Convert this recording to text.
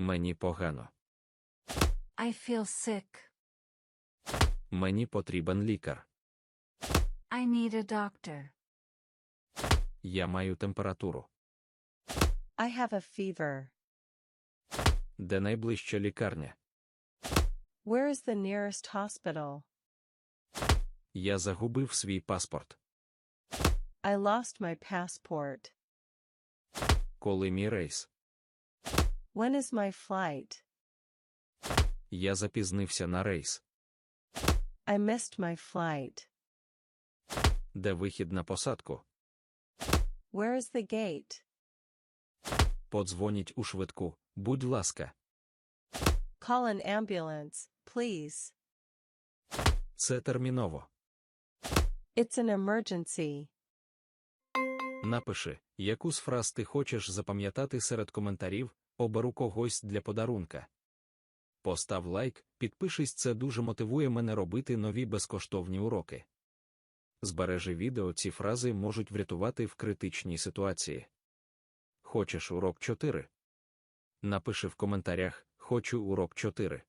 Мені погано. I feel sick. Мені потрібен лікар. I need a doctor. Я маю температуру. I have a fever. Де найближча лікарня? Where is the nearest hospital? Я загубив свій паспорт. I lost my passport. Коли мій рейс? When is my flight? Я запізнився на рейс. I missed my flight. Де вихід на посадку? Where is the gate? Подзвоніть у швидку, будь ласка. Call an ambulance, please. Це терміново. It's an emergency. Напиши, яку з фраз ти хочеш запам'ятати серед коментарів, оберу когось для подарунка. Постав лайк, підпишись, це дуже мотивує мене робити нові безкоштовні уроки. Збережи відео, ці фрази можуть врятувати в критичній ситуації. Хочеш урок 4? Напиши в коментарях Хочу урок 4.